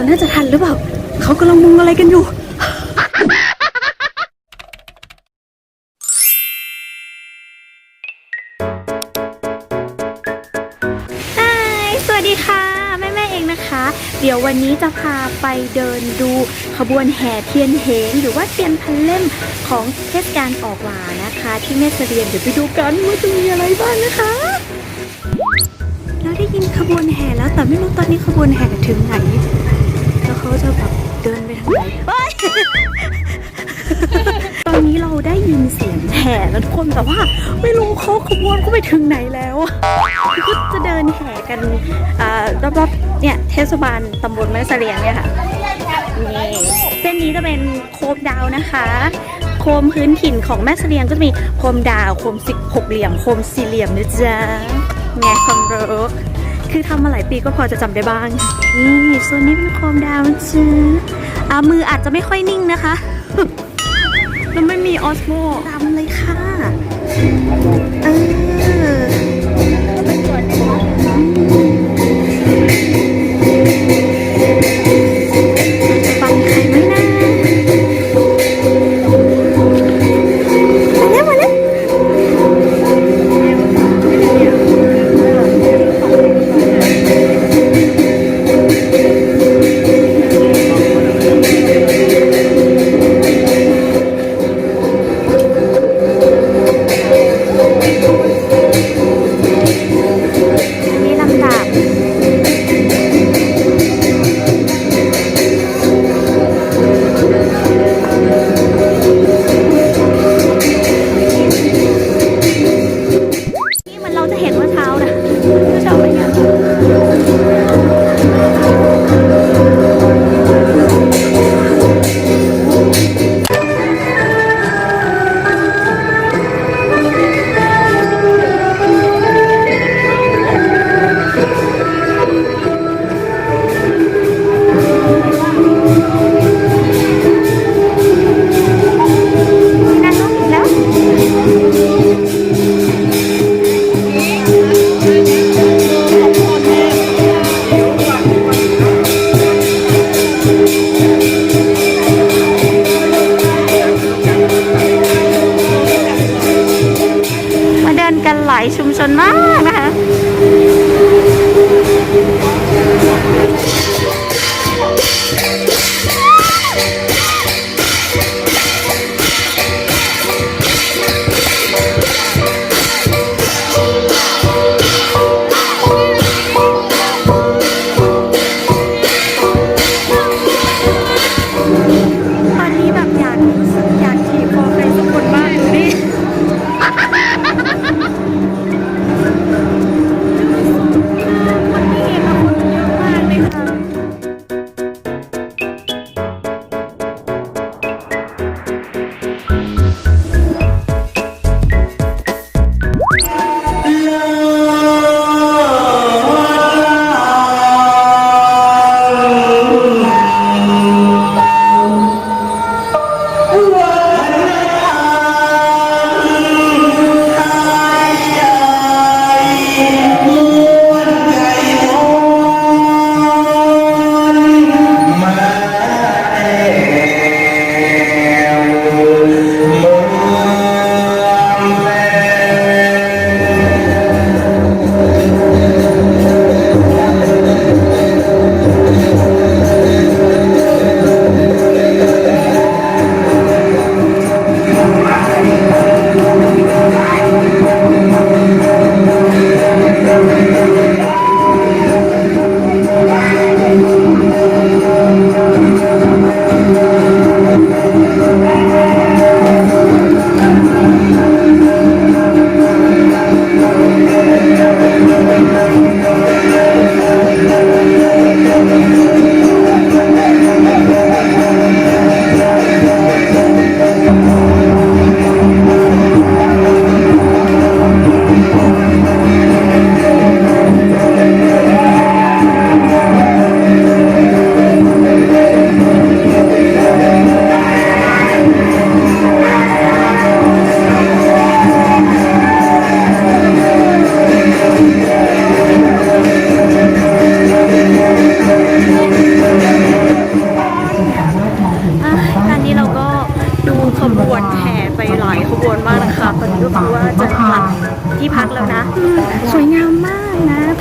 เราน่าจะทันหรือเปล่า เขากำลังมุงอะไรกันอยู่ ฮายสวัสดีค่ะ แม่แม่ๆเองนะคะ เดี๋ยววันนี้จะพาไปเดินดูขบวนแห่เทียนเหงหรือว่าเทียนพันเล่มของเทศกาลออกหลานะคะ ที่แม่เสรียนเดี๋ยวไปดูกันว่าจะมีอะไรบ้างนะคะ เราได้ยินขบวนแห่แล้วแต่ไม่รู้ตอนนี้ขบวนแห่ถึงไหนแล้ว เขาจะแบบเดินไปทางไหนเฮ้ย ตอนนี้เราได้ยินเสียงแห่แล้วทุกคนแต่ว่าไม่รู้เขาขบวนเขาไปถึงไหนแล้วก็จะเดินแห่กันรอบๆเนี่ยเทศบาลตำบลแม่เสลียงเนี่ยค่ะนี่เส้นนี้จะเป็นโคมดาวนะคะ โคมพื้นถิ่นของแม่เสลียงก็จะมีโคมดาวโคมสิบหกเหลี่ยมโคมสี่เหลี่ยมนะจ๊ะแงความรู้ คือทำมาหลายปีก็พอจะจำได้บ้าง นี่ส่วนนี้เป็นโคมดาวนะจ๊ะอ่ามืออาจจะไม่ค่อยนิ่งนะคะ แล้วไม่มีออสโมดำเลยค่ะเออ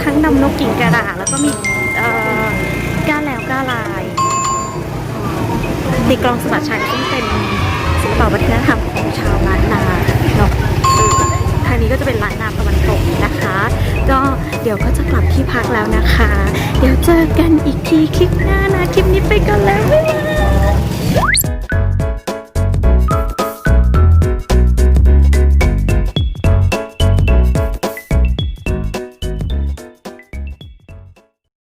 ทั้งนำนกกิ่งกระดาษแล้วก็มีก้าแล้วก้าลายตีกลองสมบัติชัยซึ่งเป็นศิลปวัฒนธรรมของชาวล้านนาเนาะทางนี้ก็จะเป็นล้านนาตะวันตกนะคะ ก็เดี๋ยวก็จะกลับที่พักแล้วนะคะ เดี๋ยวเจอกันอีกทีคลิปหน้า